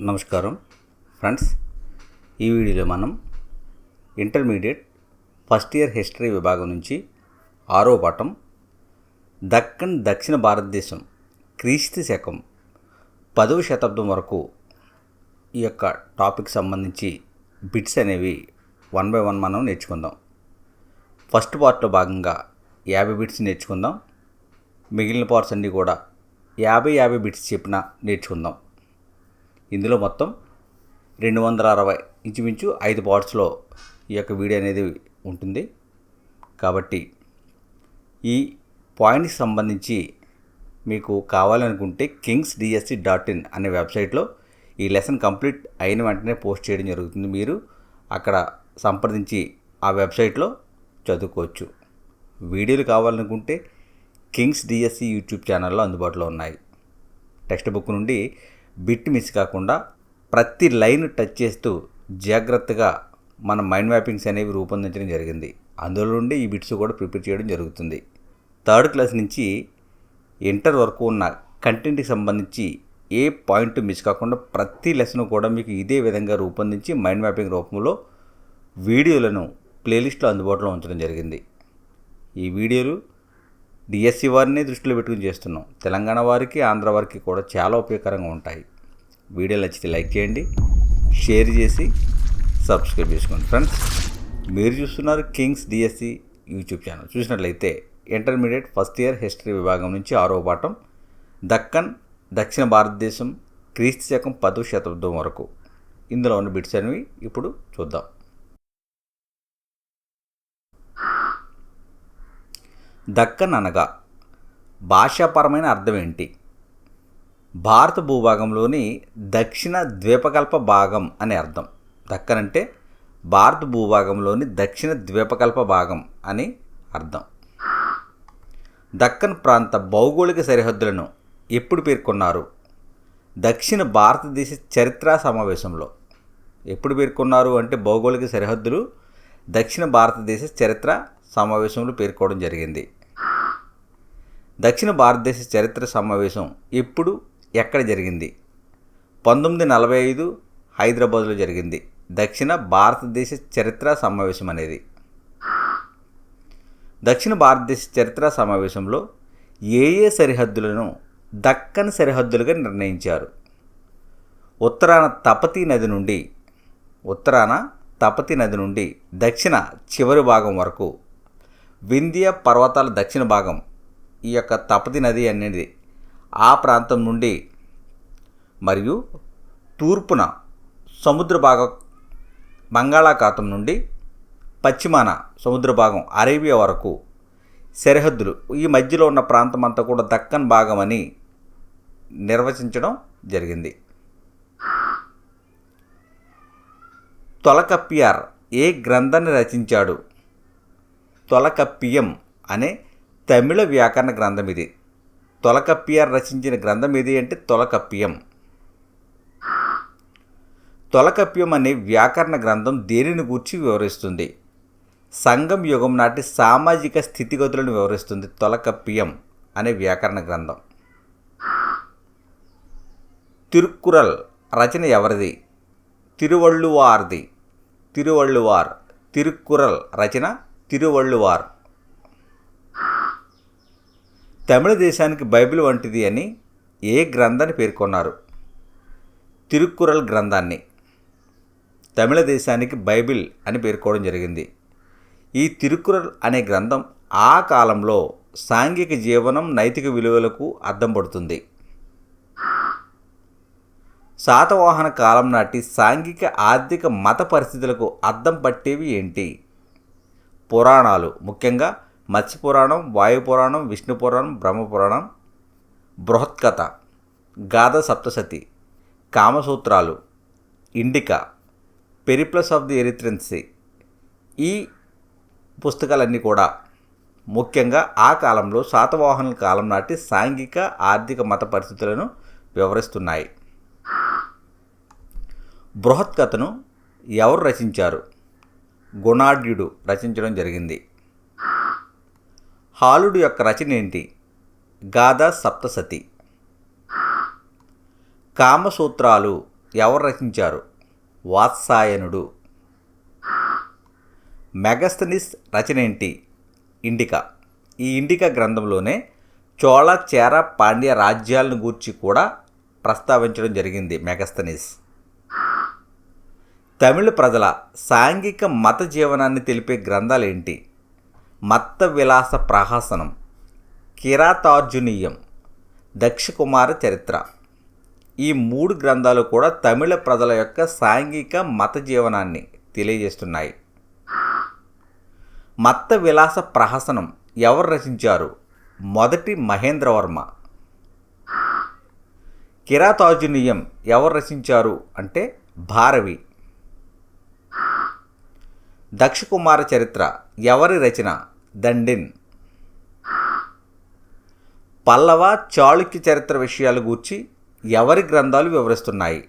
నమస్కారం. ఫ్రెండ్స్ ఈ వీడియోలో మనం ఇంటర్మీడియట్ ఫస్ట్ ఇయర్ హిస్టరీ విభాగం నుంచి ఆరో పాఠం దక్కన్ దక్షిణ భారతదేశం క్రీస్తు శకం పదవ శతాబ్దం వరకు ఈ యొక్క టాపిక్ సంబంధించి బిట్స్ అనేవి వన్ బై వన్ మనం నేర్చుకుందాం. ఫస్ట్ పార్ట్లో భాగంగా యాభై బిట్స్ నేర్చుకుందాం. మిగిలిన పార్ట్స్ అన్నీ కూడా యాభై యాభై బిట్స్ చెప్పిన నేర్చుకుందాం. ఇందులో మొత్తం రెండు వందల అరవై ఇంచుమించు ఐదు పార్ట్స్లో ఈ యొక్క వీడియో అనేది ఉంటుంది. కాబట్టి ఈ పాయింట్కి సంబంధించి మీకు కావాలనుకుంటే కింగ్స్ డిఎస్సి డాట్ ఇన్ అనే వెబ్సైట్లో ఈ లెసన్ కంప్లీట్ అయిన వెంటనే పోస్ట్ చేయడం జరుగుతుంది. మీరు అక్కడ సంప్రదించి ఆ వెబ్సైట్లో చదువుకోవచ్చు. వీడియోలు కావాలనుకుంటే కింగ్స్ డిఎస్సి యూట్యూబ్ ఛానల్లో అందుబాటులో ఉన్నాయి. టెక్స్ట్ బుక్ నుండి బిట్ మిస్ కాకుండా ప్రతి లైన్ టచ్ చేస్తూ జాగ్రత్తగా మన మైండ్ మ్యాపింగ్స్ అనేవి రూపొందించడం జరిగింది. అందులో నుండి ఈ బిట్స్ కూడా ప్రిపేర్ చేయడం జరుగుతుంది. థర్డ్ క్లాస్ నుంచి ఇంటర్ వరకు ఉన్న కంటెంట్కి సంబంధించి ఏ పాయింట్ మిస్ కాకుండా ప్రతి లెసన్ కూడా మీకు ఇదే విధంగా రూపొందించి మైండ్ మ్యాపింగ్ రూపంలో వీడియోలను ప్లేలిస్ట్లో అందుబాటులో ఉంచడం జరిగింది. ఈ వీడియోలు డిఎస్సి వారిని దృష్టిలో పెట్టుకుని చేస్తున్నాం. తెలంగాణ వారికి ఆంధ్ర వారికి కూడా చాలా ఉపయోగకరంగా ఉంటాయి. వీడియో నచ్చితే లైక్ చేయండి షేర్ చేసి సబ్స్క్రైబ్ చేసుకోండి ఫ్రెండ్స్. మీరు చూస్తున్నారు కింగ్స్ డిఎస్సి యూట్యూబ్ ఛానల్. చూసినట్లయితే ఇంటర్మీడియట్ ఫస్ట్ ఇయర్ హిస్టరీ విభాగం నుంచి ఆరో పాఠం దక్కన్ దక్షిణ భారతదేశం క్రీస్తు శకం పదవ శతాబ్దం వరకు. ఇందులో ఉన్న బిట్స్ అనేవి ఇప్పుడు చూద్దాం. దక్కన్ అనగా భాషాపరమైన అర్థం ఏంటి భారత భూభాగంలోని దక్షిణ ద్వీపకల్ప భాగం అనే అర్థం. దక్కన్ అంటే భారత భూభాగంలోని దక్షిణ ద్వీపకల్ప భాగం అని అర్థం. దక్కన్ ప్రాంత భౌగోళిక సరిహద్దులను ఎప్పుడు పేర్కొన్నారు? దక్షిణ భారతదేశ చరిత్ర సమావేశంలో. ఎప్పుడు పేర్కొన్నారు అంటే భౌగోళిక సరిహద్దులు దక్షిణ భారతదేశ చరిత్ర సమావేశంలో పేర్కోవడం జరిగింది. దక్షిణ భారతదేశ చరిత్ర సమావేశం ఎప్పుడు? ఎక్కడ జరిగింది? పంతొమ్మిది నలభై ఐదు హైదరాబాద్లో జరిగింది. దక్షిణ భారతదేశ చరిత్ర సమావేశం అనేది. దక్షిణ భారతదేశ చరిత్ర సమావేశంలో ఏ ఏ సరిహద్దులను దక్కన్ సరిహద్దులుగా నిర్ణయించారు? ఉత్తరాన తపతి నది నుండి ఉత్తరాన తపతి నది నుండి దక్షిణ చివరి భాగం వరకు వింధ్య పర్వతాల దక్షిణ భాగం ఈ యొక్క తపతి నది అనేది ఆ ప్రాంతం నుండి మరియు తూర్పున సముద్ర భాగం బంగాళాఖాతం నుండి పశ్చిమాన సముద్ర భాగం అరేబియా వరకు సరిహద్దులు ఈ మధ్యలో ఉన్న ప్రాంతం అంతా కూడా దక్కన్ భాగం అని నిర్వచించడం జరిగింది. తొలకప్పియార్ ఏ గ్రంథాన్ని రచించాడు? తొలకప్పియం అనే తమిళ వ్యాకరణ గ్రంథం ఇది. తొలకప్పియార్ రచించిన గ్రంథం ఇది అంటే తొలకప్పియం. తొలకప్యం అనే వ్యాకరణ గ్రంథం దేనిని గూర్చి వివరిస్తుంది? సంగం యుగం నాటి సామాజిక స్థితిగతులను వివరిస్తుంది తొలకప్పియం అనే వ్యాకరణ గ్రంథం. తిరుక్కురల్ రచన ఎవరిది? తిరువళ్ళువార్ది. తిరువళ్ళువార్. తిరుక్కురల్ రచన తిరువళ్ళువార్. తమిళ దేశానికి బైబిల్ వంటిది అని ఏ గ్రంథాన్ని పేర్కొన్నారు? తిరుక్కురల్ గ్రంథాన్ని. తమిళ దేశానికి బైబిల్ అని పేర్కోవడం జరిగింది. ఈ తిరుక్కురల్ అనే గ్రంథం ఆ కాలంలో సాంఘిక జీవనం నైతిక విలువలకు అద్దం పడుతుంది. శాతవాహన కాలం నాటి సాంఘిక ఆర్థిక మత పరిస్థితులకు అద్దం పట్టేవి ఏంటి? పురాణాలు ముఖ్యంగా మత్స్య పురాణం వాయు పురాణం విష్ణు పురాణం బ్రహ్మ Puranam Brihatkatha Gatha Saptasati కామసూత్రాలు Indica periplus of the Erythraean Sea ఈ పుస్తకాలన్నీ కూడా ముఖ్యంగా ఆ కాలంలో శాతవాహనుల కాలం నాటి సాంఘిక ఆర్థిక మత పరిస్థితులను వివరిస్తున్నాయి. బృహత్కథను ఎవరు రచించారు? గుణాఢ్యుడు రచించడం జరిగింది. హాలుడు యొక్క రచన ఏంటి? గాథ సప్తసతి. కామసూత్రాలు ఎవరు రచించారు? వాత్సాయనుడు. మెగస్తనిస్ రచన ఏంటి? ఇండికా. ఈ ఇండికా గ్రంథంలోనే చోళ చేర పాండ్య రాజ్యాలను గూర్చి కూడా ప్రస్తావించడం జరిగింది మెగస్తనిస్ తమిళ ప్రజల సాంఘిక మత జీవనాన్ని తెలిపే గ్రంథాలు ఏంటి మత్త విలాస ప్రహాసనం కిరాతార్జునీయం దక్షకుమార చరిత్ర. ఈ మూడు గ్రంథాలు కూడా తమిళ ప్రజల యొక్క సాంఘిక మత జీవనాన్ని తెలియజేస్తున్నాయి. మత్త విలాస ప్రహసనం ఎవరు రచించారు? మొదటి మహేంద్రవర్మ. కిరాతార్జునీయం ఎవరు రచించారు అంటే భారవి. దక్షకుమార చరిత్ర ఎవరి రచన? దండిన్. పల్లవ చాళుక్య చరిత్ర విషయాలు గూర్చి ఎవరి గ్రంథాలు వివరిస్తున్నాయి?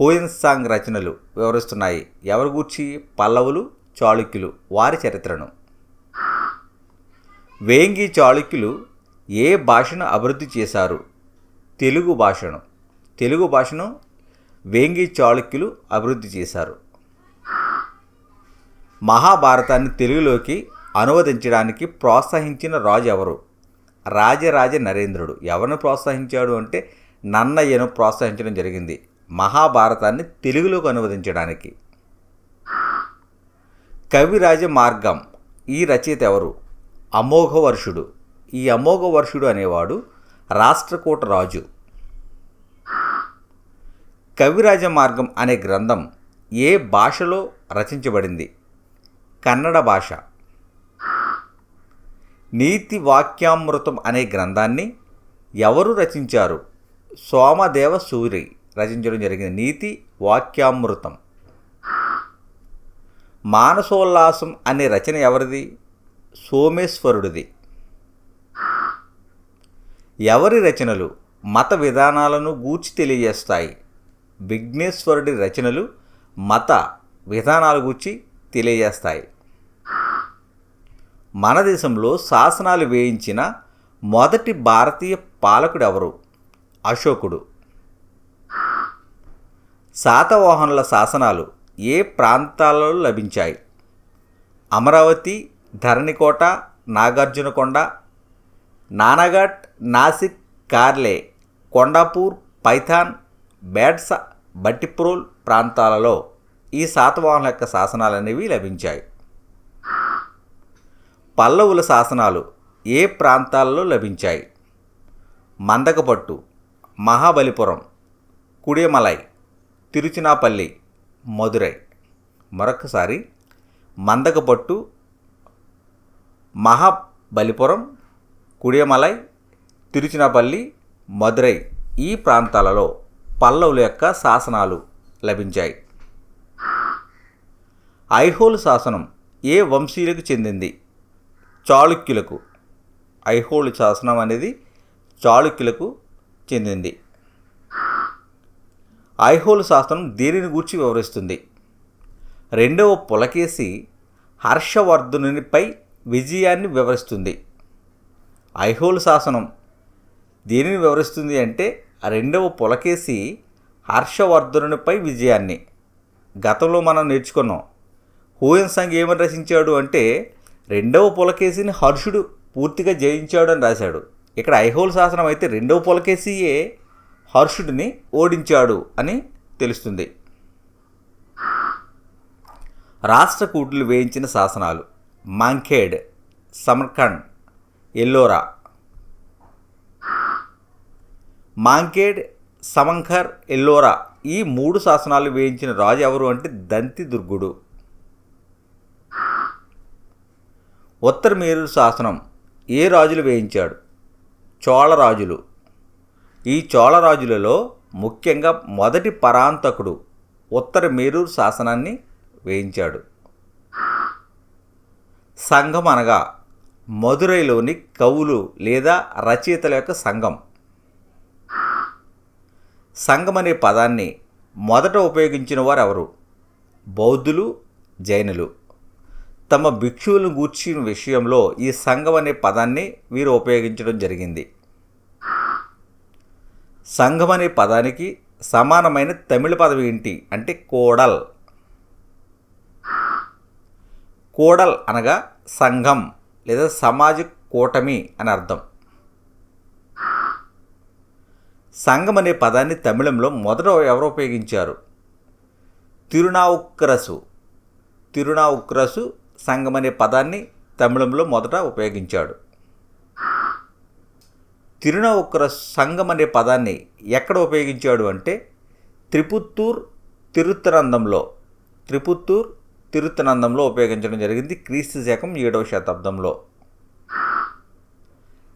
హోయన్సాంగ్ రచనలు వివరిస్తున్నాయి. ఎవరి గూర్చి? పల్లవులు చాళుక్యులు వారి చరిత్రను. వేంగి చాళుక్యులు ఏ భాషను అభివృద్ధి చేశారు? తెలుగు భాషను. తెలుగు భాషను వేంగి చాళుక్యులు అభివృద్ధి చేశారు. మహాభారతాన్ని తెలుగులోకి అనువదించడానికి ప్రోత్సహించిన రాజు ఎవరు? రాజరాజ నరేంద్రుడు. ఎవరిని ప్రోత్సహించాడు అంటే నన్నయ్యను ప్రోత్సహించడం జరిగింది. మహాభారతాన్ని తెలుగులోకి అనువదించడానికి. కవిరాజ మార్గం. ఈ రచయిత ఎవరు? అమోఘవర్షుడు. ఈ అమోఘవర్షుడు అనేవాడు రాష్ట్రకూట రాజు. కవిరాజ మార్గం అనే గ్రంథం ఏ భాషలో రచించబడింది? కన్నడ భాష. నీతి వాక్యామృతం అనే గ్రంథాన్ని ఎవరు రచించారు? సోమదేవ సూరి రచించడం జరిగింది. నీతి వాక్యామృతం. మానసోల్లాసం అనే రచన ఎవరిది? సోమేశ్వరుడిది. ఎవరి రచనలు మత విధానాలను గూర్చి తెలియజేస్తాయి? విఘ్నేశ్వరుడి రచనలు మత విధానాల గూర్చి తెలియజేస్తాయి. మన దేశంలో శాసనాలు వేయించిన మొదటి భారతీయ పాలకుడు ఎవరు? అశోకుడు. శాతవాహనుల శాసనాలు ఏ ప్రాంతాలలో లభించాయి? అమరావతి ధరణికోట నాగార్జునకొండ నానాఘట్ నాసిక్ కార్లే కొండాపూర్ పైథాన్ బేడ్స బట్టిప్రోల్ ప్రాంతాలలో ఈ శాతవాహనుల యొక్క శాసనాలు అనేవి లభించాయి. పల్లవుల శాసనాలు ఏ ప్రాంతాలలో లభించాయి? మందకపట్టు మహాబలిపురం కుడియమలై తిరుచినాపల్లి మదురై మరొకసారి మందకపట్టు మహాబలిపురం కుడియమలై తిరుచినాపల్లి మదురై ఈ ప్రాంతాలలో పల్లవుల యొక్క శాసనాలు లభించాయి. ఐహోలు శాసనం ఏ వంశీయులకు చెందింది? చాళుక్యులకు ఐహోళు శాసనం అనేది చాళుక్యులకు చెందింది. ఐహోలు శాసనం దేనిని గూర్చి వివరిస్తుంది? రెండవ పులకేసి హర్షవర్ధనునిపై విజయాన్ని వివరిస్తుంది. ఐహోలు శాసనం దేనిని వివరిస్తుంది అంటే రెండవ పులకేసి హర్షవర్ధనునిపై విజయాన్ని. గతంలో మనం నేర్చుకున్నాం. హూయన్ సంగ్ ఏమని రచించాడు అంటే రెండవ పులకేశిని హర్షుడు పూర్తిగా జయించాడు అని రాశాడు. ఇక్కడ ఐహోల్ శాసనం అయితే రెండవ పులకేశియే హర్షుడిని ఓడించాడు అని తెలుస్తుంది. రాష్ట్రకూటులు వేయించిన శాసనాలు మాంఖేడ్ సమర్ఖండ్ ఎల్లోరా. మాంకేడ్ సమంఖర్ ఎల్లోరా ఈ మూడు శాసనాలు వేయించిన రాజు ఎవరు అంటే దంతి దుర్గుడు. ఉత్తర మేరూరు శాసనం ఏ రాజులు వేయించాడు? చోళరాజులు. ఈ చోళ రాజులలో ముఖ్యంగా మొదటి పరాంతకుడు ఉత్తర మేరూరు శాసనాన్ని వేయించాడు. సంఘం అనగా మదురైలోని కవులు లేదా రచయితల యొక్క సంఘం. సంఘం అనే పదాన్ని మొదట ఉపయోగించిన వారు ఎవరు బౌద్ధులు జైనులు. తమ భిక్షువులను గూర్చిన విషయంలో ఈ సంఘం అనే పదాన్ని వీరు ఉపయోగించడం జరిగింది. సంఘం అనే పదానికి సమానమైన తమిళ పదవి ఏంటి అంటే కోడల్. కోడల్ అనగా సంఘం లేదా సమాజ కూటమి అని అర్థం. సంఘం అనే పదాన్ని తమిళంలో మొదట ఎవరు ఉపయోగించారు? తిరునావుక్కరసు. తిరునావుక్కరసు సంఘం అనే పదాన్ని తమిళంలో మొదట ఉపయోగించాడు. తిరునావుక్కరసు సంఘం అనే పదాన్ని ఎక్కడ ఉపయోగించాడు అంటే త్రిపుత్తూర్ తిరుత్తనందంలో త్రిపుత్తూర్ తిరుత్తనందంలో ఉపయోగించడం జరిగింది క్రీస్తు శకం ఏడవ శతాబ్దంలో.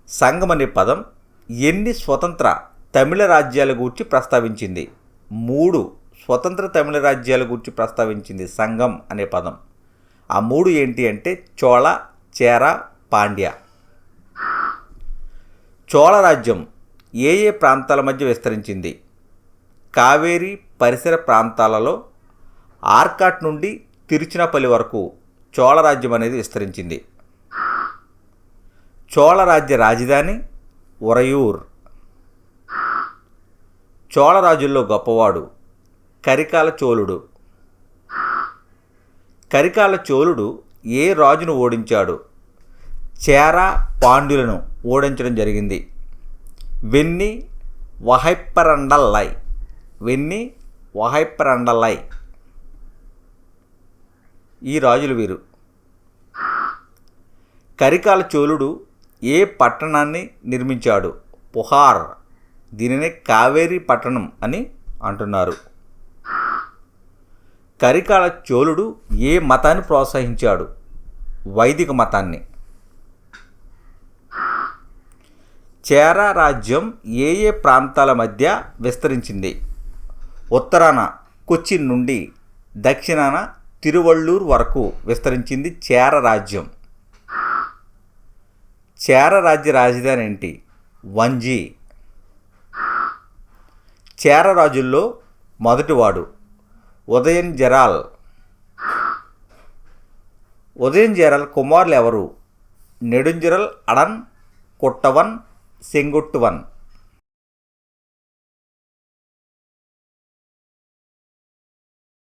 సంఘం అనే పదం ఎన్ని స్వతంత్ర తమిళ రాజ్యాల గూర్చి ప్రస్తావించింది? మూడు స్వతంత్ర తమిళ రాజ్యాల గూర్చి ప్రస్తావించింది సంఘం అనే పదం. ఆ మూడు ఏంటి అంటే చోళ చేర పాండ్య. చోళ రాజ్యం ఏ ఏ ప్రాంతాల మధ్య విస్తరించింది? కావేరీ పరిసర ప్రాంతాలలో ఆర్కాట్ నుండి తిరుచినపల్లి వరకు చోళ రాజ్యం అనేది విస్తరించింది. చోళ రాజ్య రాజధాని ఉరయూర్ చోళ రాజుల్లో గొప్పవాడు కరికాల చోళుడు. కరికాల చోళుడు ఏ రాజును ఓడించాడు? చేర పాండ్యులను ఓడించడం జరిగింది. వెన్ని వహైప్పరండల్లై. వెన్ని వహైప్పరండల్లై. ఈ రాజులు వీరు. కరికాల చోళుడు ఏ పట్టణాన్ని నిర్మించాడు? పుహార్. దీనినే కావేరీ పట్టణం అని అంటున్నారు. కరికాల చోళుడు ఏ మతాన్ని ప్రోత్సహించాడు? వైదిక మతాన్ని. చేరా రాజ్యం ఏ ఏ ప్రాంతాల మధ్య విస్తరించింది? ఉత్తరాన కొచ్చిన్ నుండి దక్షిణాన తిరువళ్ళూరు వరకు విస్తరించింది చేర రాజ్యం. చేర రాజ్య రాజధాని ఏంటి? వంజీ. చేర రాజుల్లో మొదటివాడు ఉదయం జరాల్. ఉదయం జరాల్ కుమారులు ఎవరు? నెడుంజరల్ అడన్ కొట్టవన్ సెంగొట్టువన్.